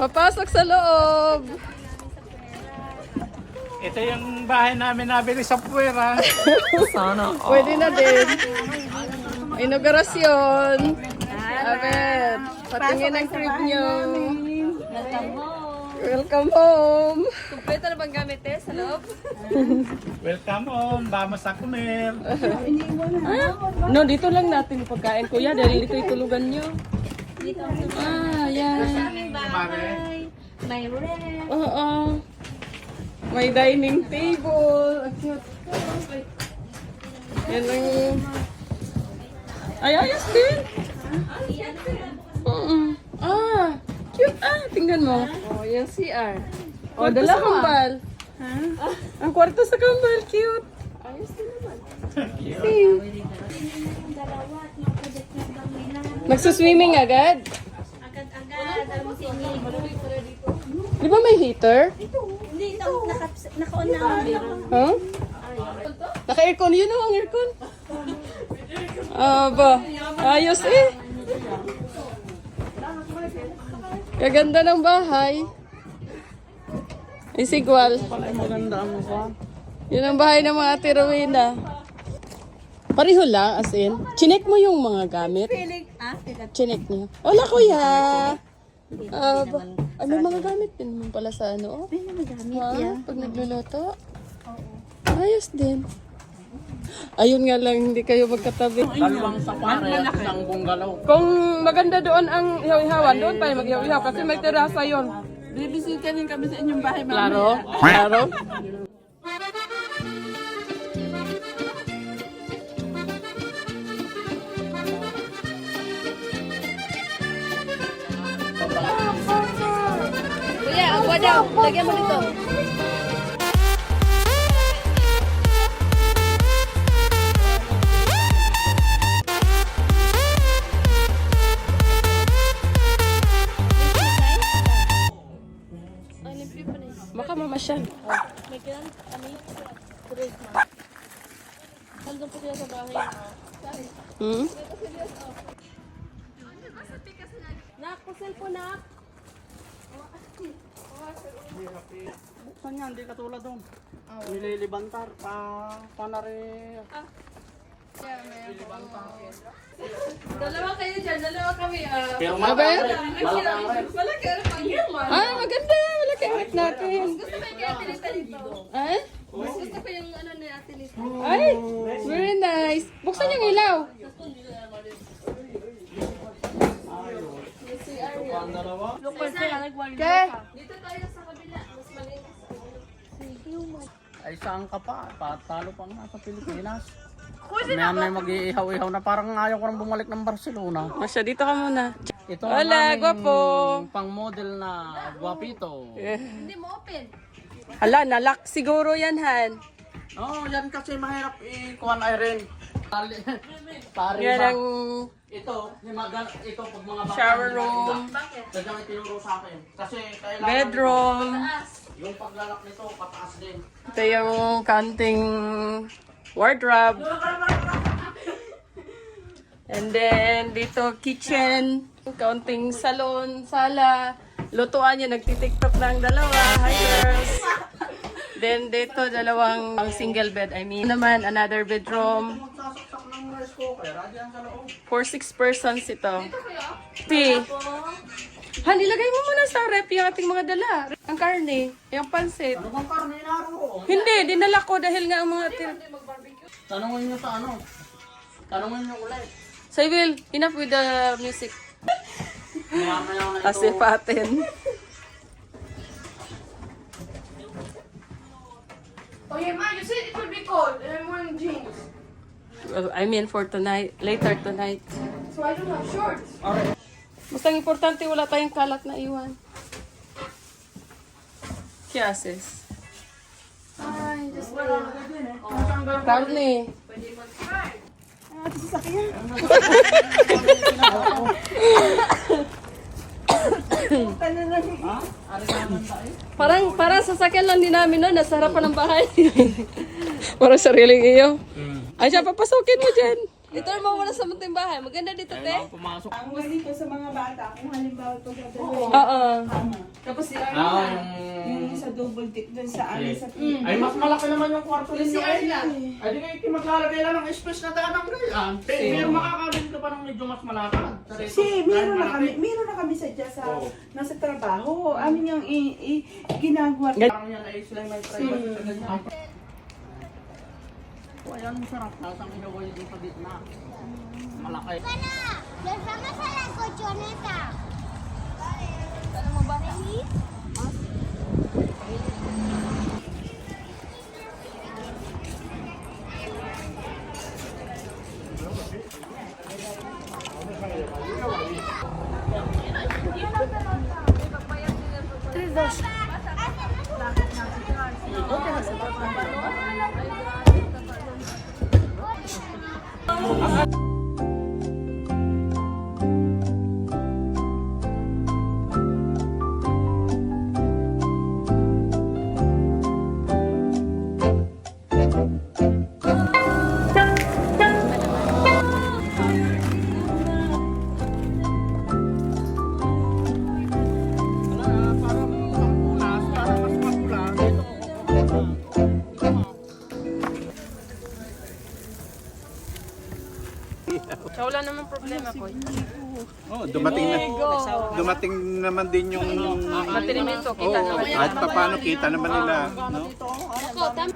Papasok sa loob. Ito yung bahay namin nabili sa puwera. Sana. Pwede na din. Inaugurasyon. Amen. Patingin ang crib nyo. Welcome home. Kompleto na bang gamit eh sa loob? Welcome home, vamos a comer. No, dito lang natin pagkain, kuya. Dahil dito itulugan nyo. Ah, yan. Mare. May ref. Oo. May dining table. Ang cute. Yan ang... Ay, ayos din. Mm Ah, cute. Ah, tingnan mo. Oh, yung CR. Oh, dala kambal. Ha? Ang kwarto sa kambal. Cute. Ayos din Magsuswimming agad? Agad-agad. Ang singing. Di ba may heater? Hindi, naka- naka- naka-on na ang. Huh? Naka-aircon. Yun ang aircon. Ah, ba. Ayos eh. Kaganda ng bahay. Isigwal. Yun ang bahay ng mga Ate Rowena. Pareho lang, as in. Chinek mo yung mga gamit. Ah, teka. Chinek niyo. Wala, kuya. Ah, ba- ay, may mga gamit din naman pala sa ano. Oh. May mga gamit Ha? yan. Pag nagluluto? Ayos din. Ayun nga lang, hindi kayo magkatabi. Dalawang sapare at isang bunggalaw. Kung maganda doon ang ihaw-ihawan, doon tayo mag-ihaw-ihaw kasi may terasa yon. Bibisita din kami sa inyong bahay Klaro? Klaro? Kuya, daw. Lagyan mo nito. Baka mamasyal. May kilan, ano yun? Tuloy na. Hanggang po sila sa bahay. Hmm? Nak, kusel po nak. Buksan yan, hindi katulad doon. Nililibantar pa, panari. Dalawa kayo dyan, dalawa kami. ah. Pero malaki. Malaki, ano pang yaman? Ah, maganda. Wala kayo natin. Gusto ko yung kaya tinita dito. Ay? Mas gusto ko yung ano na ate. Ay, very nice. Buksan yung ilaw. Ang dalawa. Okay. Dito tayo sa kabila. Mas malinis. Ay saan ka pa? Patalo pa nga sa Pilipinas. May may mag-iihaw-ihaw na parang ayaw ko nang bumalik ng Barcelona. Masya, dito ka muna. Ito Hola, aming gwapo. pang model na guwapito. Hindi mo open. Hala, nalak siguro yan, Han. Oo, oh, yan kasi mahirap i-kuhan ay rin. Pare Yan ang Ito, himagal, ito pag mga bata. shower room, Sadyang itinuro sa akin. Kasi kailangan bedroom. yung paglalak nito pataas din. Ito yung kanting wardrobe. And then, dito kitchen, kaunting salon, sala. Lutuan niya, nagtitiktok ng dalawa. Hi girls! Then dito, dalawang ang single bed. I mean, naman, another bedroom. Magsasaksak ng rice cooker, radyan sa loob. For six persons ito. P. Han, ilagay mo muna sa rep yung ating mga dala. Ang karne, yung pansit. Ano bang karne naroon? Hindi, dinala ko dahil nga ang mga tin... Tanungin nyo sa ano? Tanungin nyo ulit. So, Will, enough with the music. Kasi patin. Oh yeah, man, you said it would be cold and I'm wearing jeans. I mean, for tonight, later tonight. So I don't have shorts. Basta ang importante, wala tayong kalat na iwan. Kaya, sis. Ay, just Karne. Parang, parang sasakyan lang din namin no, nasa harapan ng bahay. parang sariling iyo. Ay, siya, papasukin mo dyan. Dito naman muna sa munting bahay. Maganda dito, te. Pumasok. Oo. Tapos si Arla. Ah, Yung yung... sa double tick dun sa ano sa Ay, mas malaki naman yung kwarto ninyo Arla. Ay, di kayo maglalagay lang ng space na dadang ganyan. Pero makakabili ka pa ng medyo mas malakad. Si, meron na kami, meron na kami sa Oo. nasa trabaho. Amin yung i, i, ginagawa. Parang yan ay sila may private sa ganyan. Ayan sarap. Tapos ang inawa yung sa gitna. Malaki. Nos vamos a la cochoneta. ¿Feliz? Wala, 감사합니다. Wala naman problema ko. Oh, dumating na dumating naman din yung Mantenimiento, kita Oo, naman. pa paano kita naman nila, no? Ako, tam-